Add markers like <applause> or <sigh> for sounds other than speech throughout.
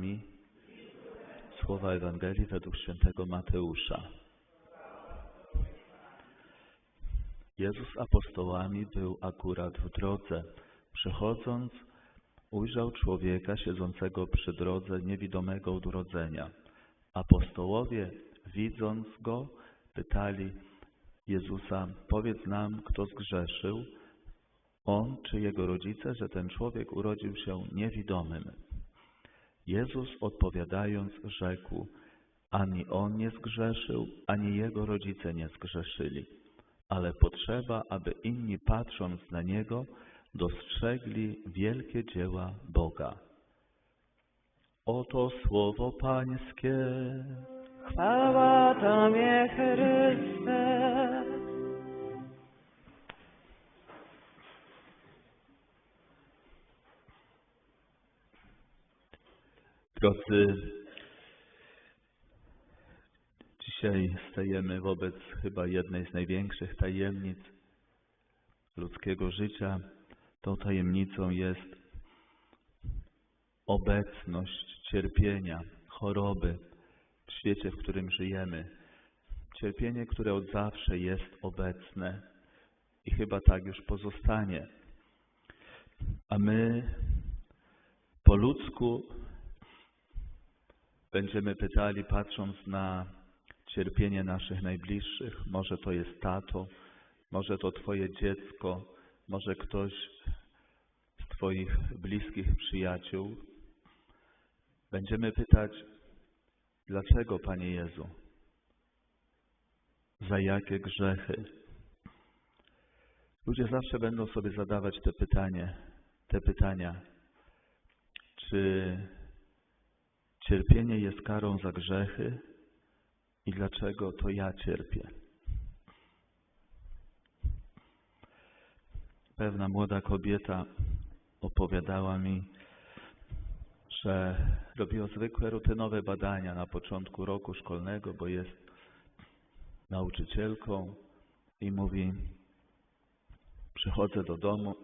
nami słowa Ewangelii według świętego Mateusza. Jezus apostołami był akurat w drodze. Przechodząc, ujrzał człowieka siedzącego przy drodze, niewidomego od urodzenia. Apostołowie, widząc go, pytali Jezusa, powiedz nam, kto zgrzeszył, on czy jego rodzice, że ten człowiek urodził się niewidomym. Jezus odpowiadając rzekł, ani on nie zgrzeszył, ani jego rodzice nie zgrzeszyli, ale potrzeba, aby inni patrząc na niego, dostrzegli wielkie dzieła Boga. Oto słowo Pańskie. Chwała Tobie, Chryste. Drodzy, dzisiaj stajemy wobec chyba jednej z największych tajemnic ludzkiego życia. Tą tajemnicą jest obecność cierpienia, choroby w świecie, w którym żyjemy. Cierpienie, które od zawsze jest obecne i chyba tak już pozostanie. A my po ludzku będziemy pytali, patrząc na cierpienie naszych najbliższych, może to jest tato, może to Twoje dziecko, może ktoś z Twoich bliskich przyjaciół. Będziemy pytać, dlaczego, Panie Jezu? Za jakie grzechy? Ludzie zawsze będą sobie zadawać te pytanie, te pytania, czy Cierpienie jest karą za grzechy i dlaczego to ja cierpię. Pewna młoda kobieta opowiadała mi, że robiła zwykłe rutynowe badania na początku roku szkolnego, bo jest nauczycielką i mówi: Przychodzę do domu,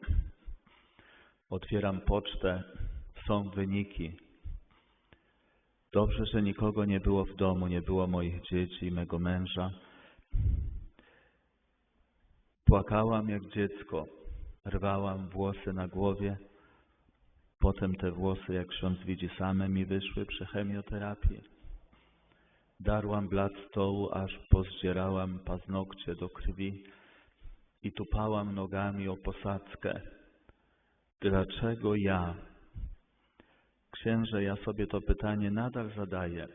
otwieram pocztę, są wyniki Dobrze, że nikogo nie było w domu, nie było moich dzieci i mego męża. Płakałam jak dziecko, rwałam włosy na głowie. Potem te włosy, jak ksiądz widzi, same mi wyszły przy chemioterapii. Darłam blat stołu, aż pozdzierałam paznokcie do krwi i tupałam nogami o posadzkę. Dlaczego ja, Księże, ja sobie to pytanie nadal zadaję.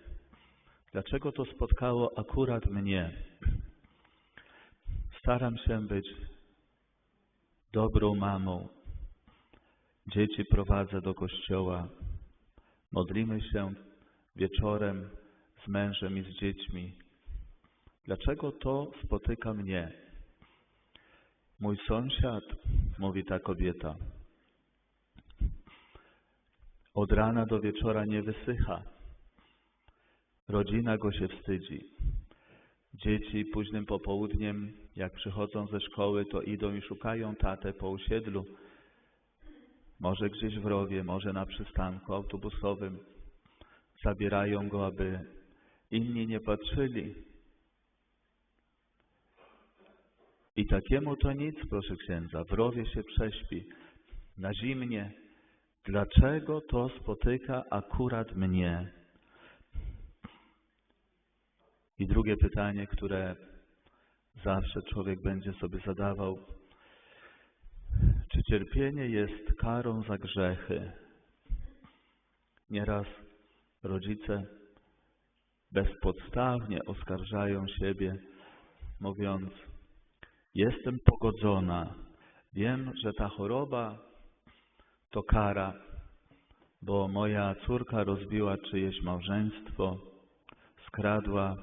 Dlaczego to spotkało akurat mnie? Staram się być dobrą mamą. Dzieci prowadzę do kościoła. Modlimy się wieczorem z mężem i z dziećmi. Dlaczego to spotyka mnie? Mój sąsiad, mówi ta kobieta, od rana do wieczora nie wysycha. Rodzina go się wstydzi. Dzieci późnym popołudniem, jak przychodzą ze szkoły, to idą i szukają tatę po osiedlu. Może gdzieś w rowie, może na przystanku autobusowym. Zabierają go, aby inni nie patrzyli. I takiemu to nic, proszę księdza. W rowie się prześpi. Na zimnie Dlaczego to spotyka akurat mnie? I drugie pytanie, które zawsze człowiek będzie sobie zadawał. Czy cierpienie jest karą za grzechy? Nieraz rodzice bezpodstawnie oskarżają siebie, mówiąc: Jestem pogodzona, wiem, że ta choroba to kara, bo moja córka rozbiła czyjeś małżeństwo, skradła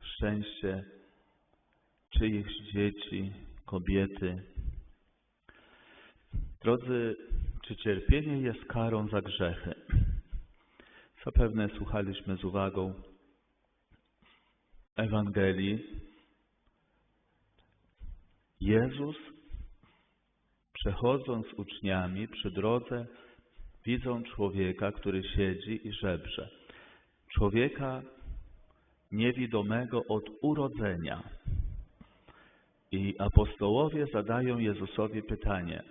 szczęście czyichś dzieci, kobiety. Drodzy, czy cierpienie jest karą za grzechy? Zapewne słuchaliśmy z uwagą Ewangelii. Jezus przechodząc z uczniami przy drodze, widzą człowieka, który siedzi i żebrze. Człowieka niewidomego od urodzenia. I apostołowie zadają Jezusowi pytanie: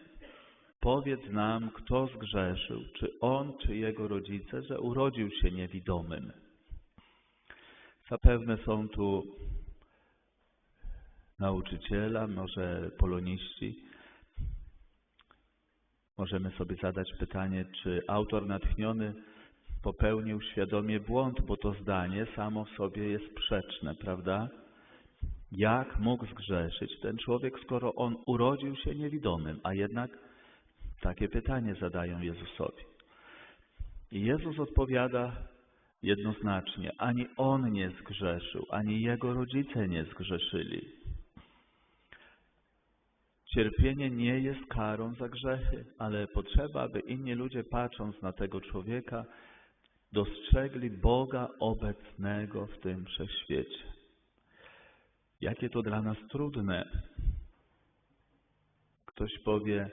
Powiedz nam, kto zgrzeszył, czy on, czy jego rodzice, że urodził się niewidomym. Zapewne są tu nauczyciela, może poloniści. Możemy sobie zadać pytanie, czy autor natchniony popełnił świadomie błąd, bo to zdanie samo w sobie jest sprzeczne, prawda? Jak mógł zgrzeszyć ten człowiek, skoro on urodził się niewidomym, a jednak takie pytanie zadają Jezusowi. I Jezus odpowiada jednoznacznie, ani on nie zgrzeszył, ani jego rodzice nie zgrzeszyli. Cierpienie nie jest karą za grzechy, ale potrzeba, aby inni ludzie patrząc na tego człowieka, dostrzegli Boga obecnego w tym wszechświecie. Jakie to dla nas trudne. Ktoś powie,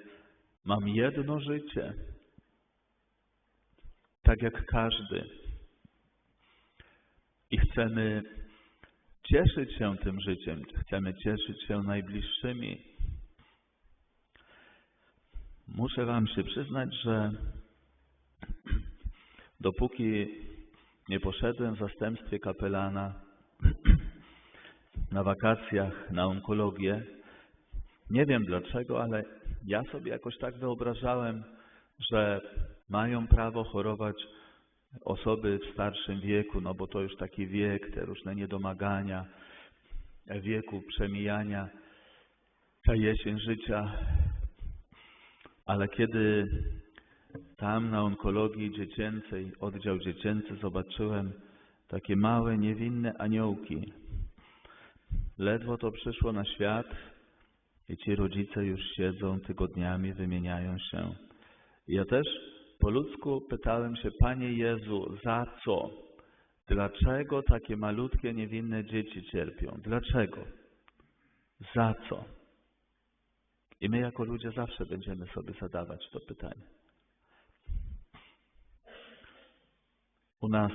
mam jedno życie, tak jak każdy. I chcemy cieszyć się tym życiem, chcemy cieszyć się najbliższymi. Muszę Wam się przyznać, że <clears throat> dopóki nie poszedłem w zastępstwie kapelana <clears throat> na wakacjach na onkologię, nie wiem dlaczego, ale ja sobie jakoś tak wyobrażałem, że mają prawo chorować osoby w starszym wieku, no bo to już taki wiek, te różne niedomagania, wieku przemijania, ta jesień życia. Ale kiedy tam na onkologii dziecięcej, oddział dziecięcy, zobaczyłem takie małe, niewinne aniołki. Ledwo to przyszło na świat i ci rodzice już siedzą tygodniami, wymieniają się. Ja też po ludzku pytałem się, Panie Jezu, za co? Dlaczego takie malutkie, niewinne dzieci cierpią? Dlaczego? Za co? I my jako ludzie zawsze będziemy sobie zadawać to pytanie. U nas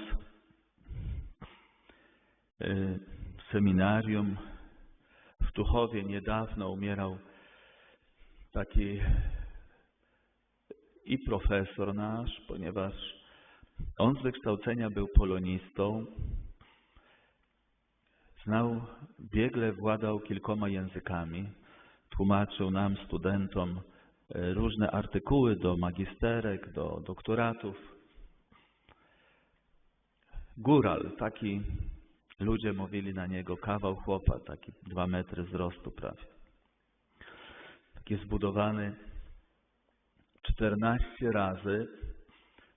y, w seminarium w Tuchowie niedawno umierał taki i profesor nasz, ponieważ on z wykształcenia był polonistą, znał, biegle władał kilkoma językami, tłumaczył nam, studentom, e, różne artykuły do magisterek, do doktoratów. Góral, taki ludzie mówili na niego, kawał chłopa, taki dwa metry wzrostu prawie. Taki zbudowany, 14 razy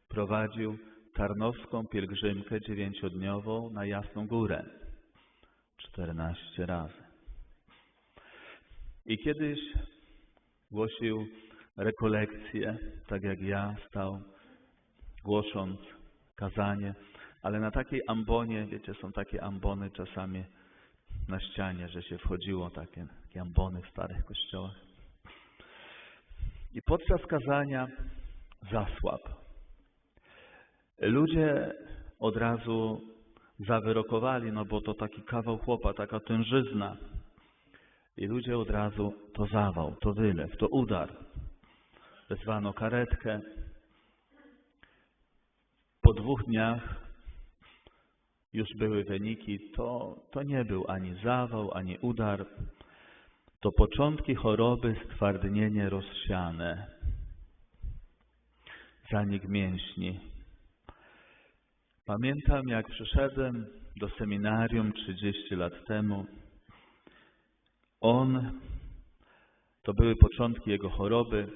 prowadził tarnowską pielgrzymkę dziewięciodniową na Jasną Górę. 14 razy. I kiedyś głosił rekolekcję, tak jak ja stał, głosząc kazanie, ale na takiej ambonie, wiecie, są takie ambony czasami na ścianie, że się wchodziło, takie, takie ambony w starych kościołach. I podczas kazania zasłab. Ludzie od razu zawyrokowali, no bo to taki kawał chłopa, taka tężyzna. I ludzie od razu to zawał, to wylew, to udar. Wezwano karetkę. Po dwóch dniach już były wyniki. To, to nie był ani zawał, ani udar. To początki choroby, stwardnienie rozsiane. Zanik mięśni. Pamiętam, jak przyszedłem do seminarium 30 lat temu. On, to były początki jego choroby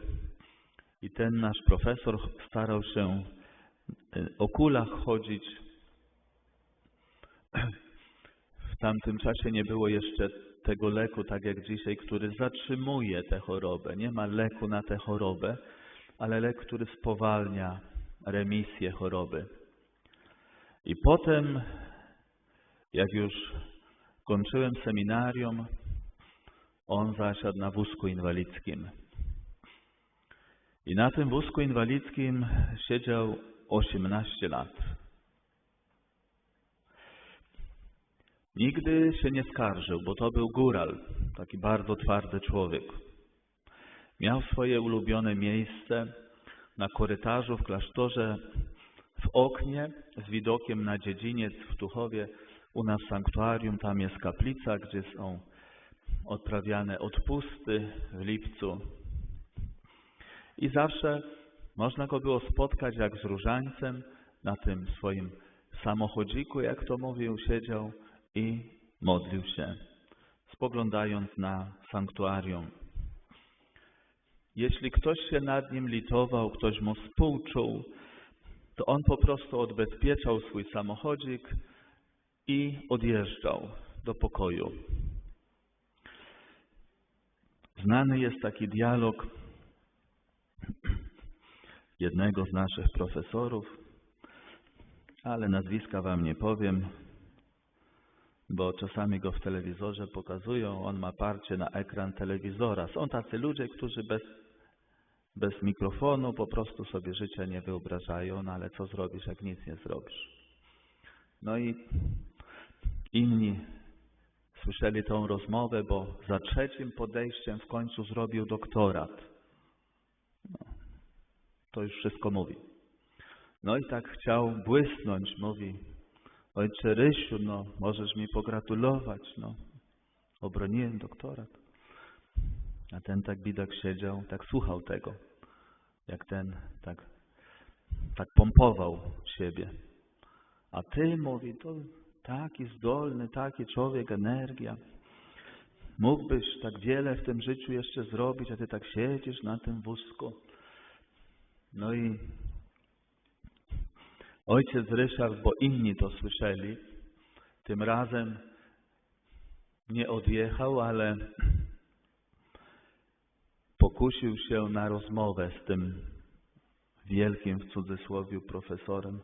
i ten nasz profesor starał się o kulach chodzić. <clears throat> W tamtym czasie nie było jeszcze tego leku, tak jak dzisiaj, który zatrzymuje tę chorobę. Nie ma leku na tę chorobę, ale lek, który spowalnia remisję choroby. I potem, jak już kończyłem seminarium, on zasiadł na wózku inwalidzkim. I na tym wózku inwalidzkim siedział 18 lat. Nigdy się nie skarżył, bo to był góral, taki bardzo twardy człowiek. Miał swoje ulubione miejsce na korytarzu w klasztorze, w oknie z widokiem na dziedziniec w Tuchowie. U nas sanktuarium, tam jest kaplica, gdzie są odprawiane odpusty w lipcu. I zawsze można go było spotkać jak z różańcem na tym swoim samochodziku, jak to mówił, siedział i modlił się, spoglądając na sanktuarium. Jeśli ktoś się nad nim litował, ktoś mu współczuł, to on po prostu odbezpieczał swój samochodzik i odjeżdżał do pokoju. Znany jest taki dialog jednego z naszych profesorów, ale nazwiska Wam nie powiem, bo czasami go w telewizorze pokazują, on ma parcie na ekran telewizora. Są tacy ludzie, którzy bez, bez mikrofonu po prostu sobie życia nie wyobrażają, no ale co zrobisz, jak nic nie zrobisz. No i inni słyszeli tą rozmowę, bo za trzecim podejściem w końcu zrobił doktorat. No, to już wszystko mówi. No i tak chciał błysnąć, mówi, ojcze Rysiu, no możesz mi pogratulować, no. Obroniłem doktorat. A ten tak bidak siedział, tak słuchał tego, jak ten tak, tak pompował siebie. A ty, mówi, to taki zdolny, taki człowiek, energia. Mógłbyś tak wiele w tym życiu jeszcze zrobić, a ty tak siedzisz na tym wózku. No i ojciec Ryszard, bo inni to słyszeli, tym razem nie odjechał, ale pokusił się na rozmowę z tym wielkim w cudzysłowie profesorem.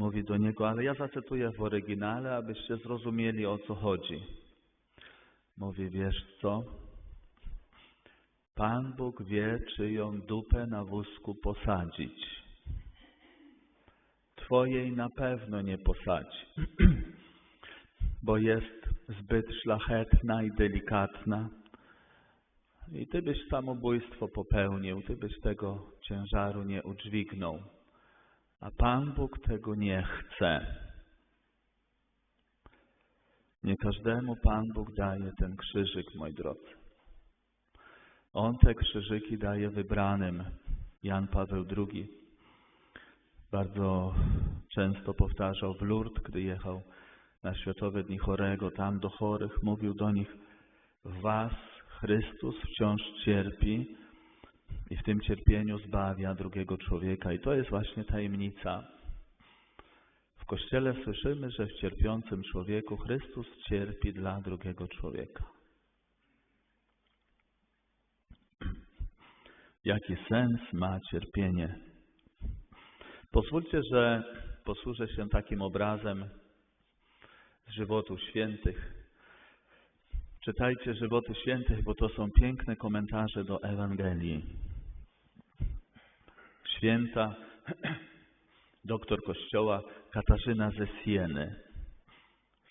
Mówi do niego, ale ja zacytuję w oryginale, abyście zrozumieli o co chodzi. Mówi, wiesz co? Pan Bóg wie, czyją dupę na wózku posadzić. Twojej na pewno nie posadzi, <clears throat> bo jest zbyt szlachetna i delikatna. I ty byś samobójstwo popełnił, ty byś tego ciężaru nie udźwignął. A Pan Bóg tego nie chce. Nie każdemu Pan Bóg daje ten krzyżyk, moi drodzy. On te krzyżyki daje wybranym. Jan Paweł II bardzo często powtarzał w Lourdes, gdy jechał na Światowe Dni Chorego, tam do chorych, mówił do nich, was Chrystus wciąż cierpi i w tym cierpieniu zbawia drugiego człowieka. I to jest właśnie tajemnica. W Kościele słyszymy, że w cierpiącym człowieku Chrystus cierpi dla drugiego człowieka. Jaki sens ma cierpienie? Pozwólcie, że posłużę się takim obrazem z żywotu świętych. Czytajcie żywoty świętych, bo to są piękne komentarze do Ewangelii. Święta <clears throat> doktor kościoła Katarzyna ze Sieny,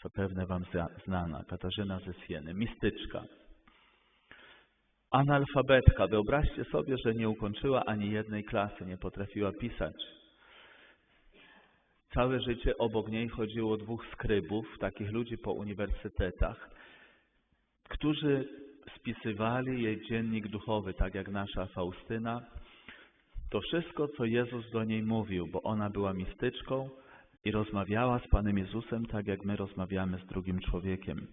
zapewne Wam znana, Katarzyna ze Sieny, mistyczka, analfabetka. Wyobraźcie sobie, że nie ukończyła ani jednej klasy, nie potrafiła pisać. Całe życie obok niej chodziło dwóch skrybów, takich ludzi po uniwersytetach, którzy spisywali jej dziennik duchowy, tak jak nasza Faustyna. To wszystko, co Jezus do niej mówił, bo ona była mistyczką i rozmawiała z Panem Jezusem tak, jak my rozmawiamy z drugim człowiekiem.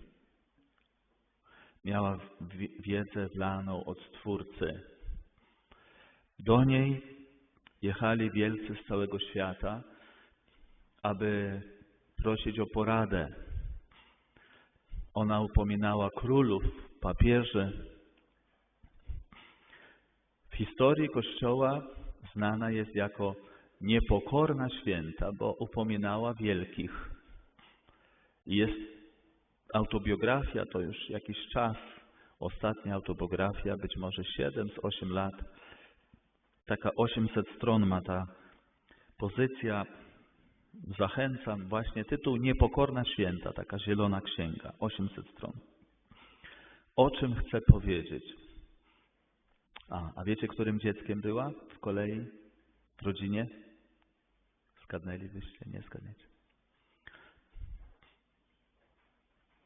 Miała wiedzę wlaną od Stwórcy. Do niej jechali wielcy z całego świata, aby prosić o poradę. Ona upominała królów, papieży. W historii Kościoła znana jest jako niepokorna święta, bo upominała wielkich. Jest autobiografia, to już jakiś czas, ostatnia autobiografia, być może 7 z 8 lat, Taka 800 stron ma ta pozycja. Zachęcam, właśnie tytuł Niepokorna Święta, taka zielona księga, 800 stron. O czym chcę powiedzieć? A, a wiecie, którym dzieckiem była w kolei, w rodzinie? Zgadnęlibyście? Nie.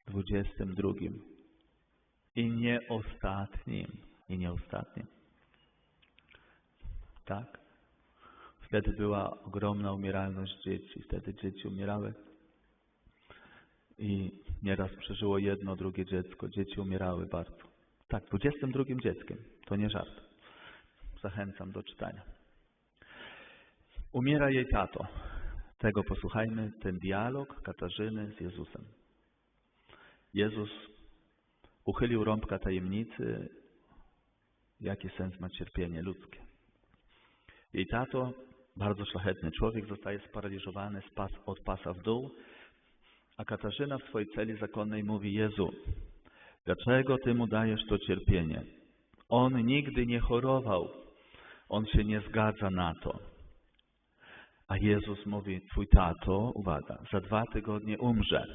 Dwudziestym drugim. I nie ostatnim. I nie ostatnim. Tak? Wtedy była ogromna umieralność dzieci. Wtedy dzieci umierały. I nieraz przeżyło jedno, drugie dziecko. Dzieci umierały bardzo. Tak, dwudziestym drugim dzieckiem. To nie żart. Zachęcam do czytania. Umiera jej tato. Tego posłuchajmy, ten dialog Katarzyny z Jezusem. Jezus uchylił rąbka tajemnicy, jaki sens ma cierpienie ludzkie. Jej tato, bardzo szlachetny człowiek, zostaje sparaliżowany od pasa w dół, a Katarzyna w swojej celi zakonnej mówi, Jezu, dlaczego Ty mu dajesz to cierpienie? On nigdy nie chorował, on się nie zgadza na to. A Jezus mówi, Twój tato, uwaga, za dwa tygodnie umrze.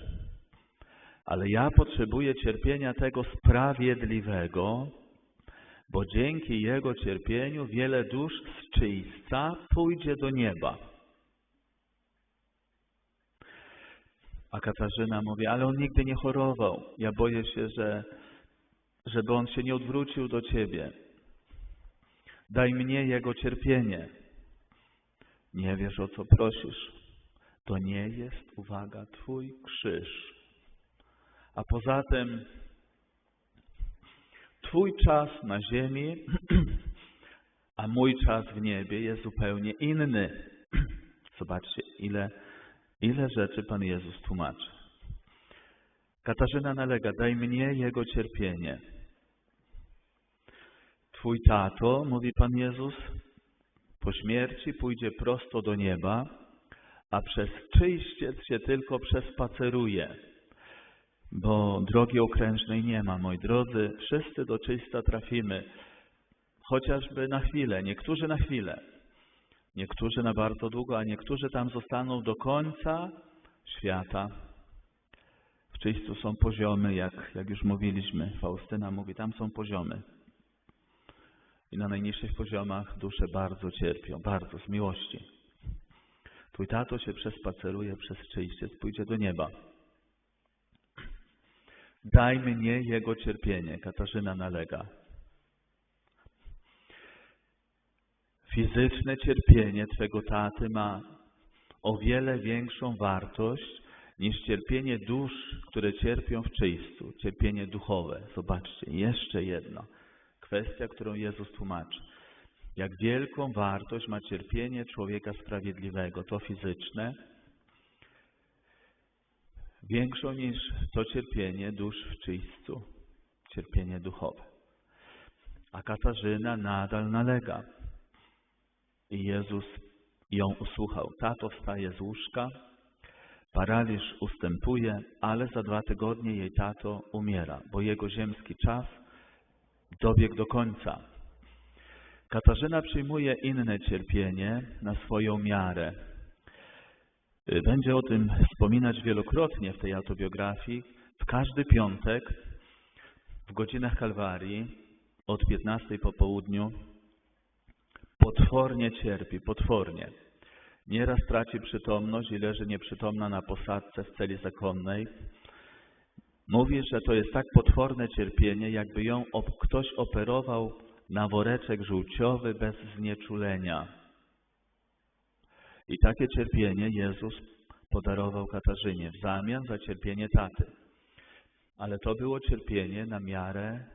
Ale ja potrzebuję cierpienia tego sprawiedliwego, bo dzięki Jego cierpieniu wiele dusz z czyśćca pójdzie do nieba. A Katarzyna mówi, ale on nigdy nie chorował. Ja boję się, że żeby on się nie odwrócił do Ciebie. Daj mnie Jego cierpienie. Nie wiesz, o co prosisz. To nie jest, uwaga, Twój krzyż. A poza tym Twój czas na ziemi, <clears throat> a mój czas w niebie jest zupełnie inny. <clears throat> Zobaczcie, ile, ile rzeczy Pan Jezus tłumaczy. Katarzyna nalega, daj mnie Jego cierpienie. Twój tato, mówi Pan Jezus, po śmierci pójdzie prosto do nieba, a przez czyściec się tylko przespaceruje. Bo drogi okrężnej nie ma, moi drodzy, wszyscy do czysta trafimy, chociażby na chwilę, niektórzy na chwilę, niektórzy na bardzo długo, a niektórzy tam zostaną do końca świata. W czyśćcu są poziomy, jak, jak już mówiliśmy, Faustyna mówi, tam są poziomy. I na najniższych poziomach dusze bardzo cierpią, bardzo, z miłości. Twój tato się przespaceruje przez czyściec, pójdzie do nieba. Daj mnie jego cierpienie, Katarzyna nalega. Fizyczne cierpienie Twego taty ma o wiele większą wartość niż cierpienie dusz, które cierpią w czyśćcu, cierpienie duchowe. Zobaczcie, jeszcze jedno kwestia, którą Jezus tłumaczy. Jak wielką wartość ma cierpienie człowieka sprawiedliwego, to fizyczne, większą niż to cierpienie dusz w czyśćcu, cierpienie duchowe. A Katarzyna nadal nalega. I Jezus ją usłuchał. Tato wstaje z łóżka, paraliż ustępuje, ale za dwa tygodnie jej tato umiera, bo jego ziemski czas dobiegł do końca. Katarzyna przyjmuje inne cierpienie na swoją miarę. Będzie o tym wspominać wielokrotnie w tej autobiografii. W każdy piątek w godzinach Kalwarii od 15 po południu potwornie cierpi, potwornie. Nieraz traci przytomność i leży nieprzytomna na posadce w celi zakonnej. Mówi, że to jest tak potworne cierpienie, jakby ją ktoś operował na woreczek żółciowy bez znieczulenia. I takie cierpienie Jezus podarował Katarzynie w zamian za cierpienie taty. Ale to było cierpienie na miarę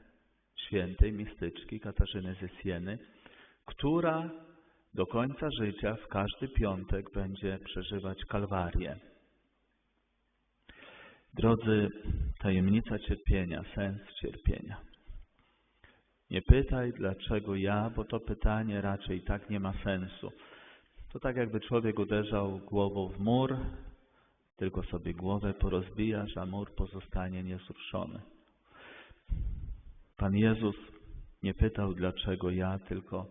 świętej mistyczki Katarzyny ze Sieny, która do końca życia w każdy piątek będzie przeżywać kalwarię. Drodzy, tajemnica cierpienia, sens cierpienia. Nie pytaj, dlaczego ja, bo to pytanie raczej tak nie ma sensu. To tak jakby człowiek uderzał głową w mur, tylko sobie głowę porozbijasz, a mur pozostanie niezruszony. Pan Jezus nie pytał, dlaczego ja, tylko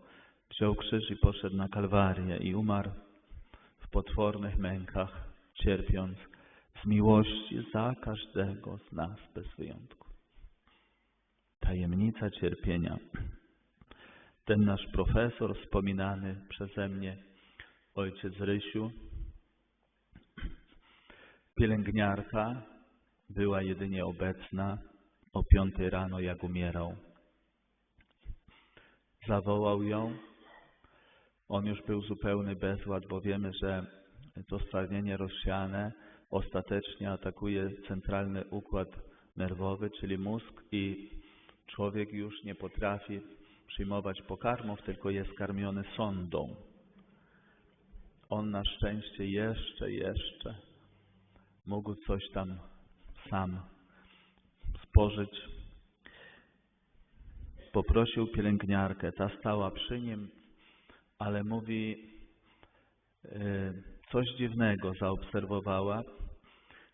wziął krzyż i poszedł na Kalwarię i umarł w potwornych mękach, cierpiąc z miłości za każdego z nas bez wyjątku. Tajemnica cierpienia. Ten nasz profesor wspominany przeze mnie, ojciec Rysiu, pielęgniarka, była jedynie obecna o piątej rano, jak umierał. Zawołał ją. On już był zupełny bezład, bo wiemy, że to stwardnienie rozsiane ostatecznie atakuje centralny układ nerwowy, czyli mózg i człowiek już nie potrafi przyjmować pokarmów, tylko jest karmiony sondą. On na szczęście jeszcze, jeszcze mógł coś tam sam spożyć. Poprosił pielęgniarkę, ta stała przy nim, ale mówi, coś dziwnego zaobserwowała,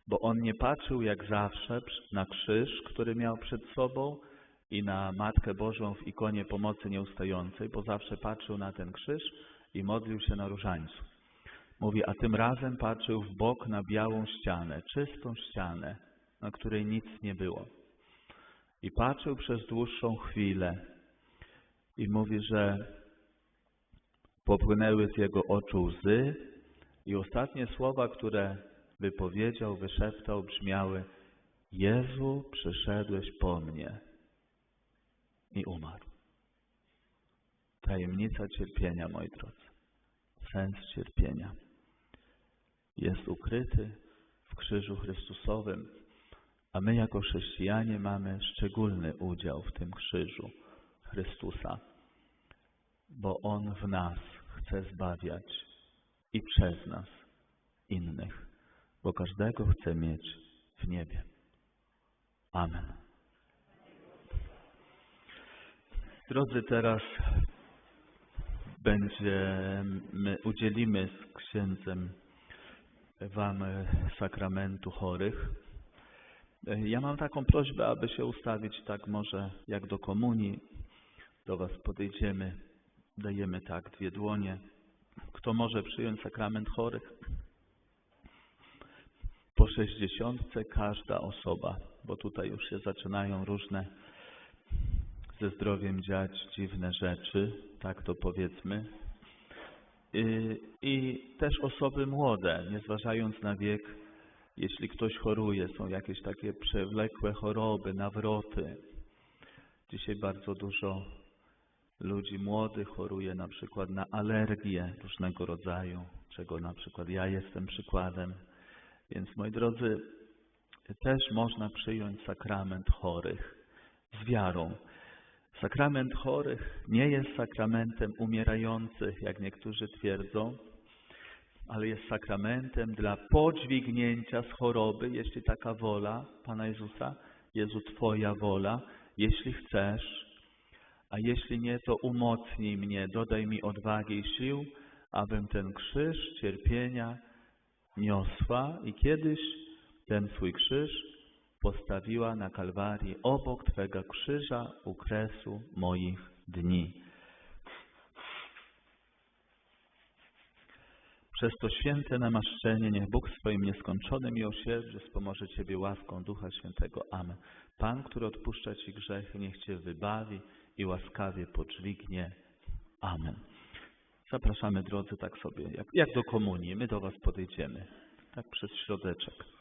bo on nie patrzył jak zawsze na krzyż, który miał przed sobą i na Matkę Bożą w ikonie pomocy nieustającej, bo zawsze patrzył na ten krzyż i modlił się na różańcu. Mówi, a tym razem patrzył w bok na białą ścianę, czystą ścianę, na której nic nie było. I patrzył przez dłuższą chwilę i mówi, że popłynęły z jego oczu łzy i ostatnie słowa, które wypowiedział, wyszeptał, brzmiały Jezu, przyszedłeś po mnie i umarł. Tajemnica cierpienia, moi drodzy. Sens cierpienia jest ukryty w krzyżu Chrystusowym, a my jako chrześcijanie mamy szczególny udział w tym krzyżu Chrystusa, bo On w nas chce zbawiać i przez nas innych, bo każdego chce mieć w niebie. Amen. Drodzy, teraz będziemy, udzielimy z księdzem Wam sakramentu chorych. Ja mam taką prośbę, aby się ustawić tak może jak do komunii. Do Was podejdziemy, dajemy tak dwie dłonie. Kto może przyjąć sakrament chorych? Po sześćdziesiątce każda osoba, bo tutaj już się zaczynają różne ze zdrowiem dziać dziwne rzeczy, tak to powiedzmy. I, I też osoby młode, nie zważając na wiek, jeśli ktoś choruje, są jakieś takie przewlekłe choroby, nawroty. Dzisiaj bardzo dużo ludzi młodych choruje na przykład na alergie różnego rodzaju, czego na przykład ja jestem przykładem. Więc moi drodzy, też można przyjąć sakrament chorych z wiarą. Sakrament chorych nie jest sakramentem umierających, jak niektórzy twierdzą, ale jest sakramentem dla podźwignięcia z choroby, jeśli taka wola Pana Jezusa, Jezu Twoja wola, jeśli chcesz, a jeśli nie, to umocnij mnie, dodaj mi odwagi i sił, abym ten krzyż cierpienia niosła i kiedyś ten Twój krzyż postawiła na Kalwarii obok Twego krzyża u kresu moich dni. Przez to święte namaszczenie niech Bóg swoim nieskończonym miłosierdziu wspomoże Ciebie łaską Ducha Świętego. Amen. Pan, który odpuszcza Ci grzechy, niech Cię wybawi i łaskawie podźwignie. Amen. Zapraszamy drodzy tak sobie, jak, jak do komunii. My do Was podejdziemy, tak przez środeczek.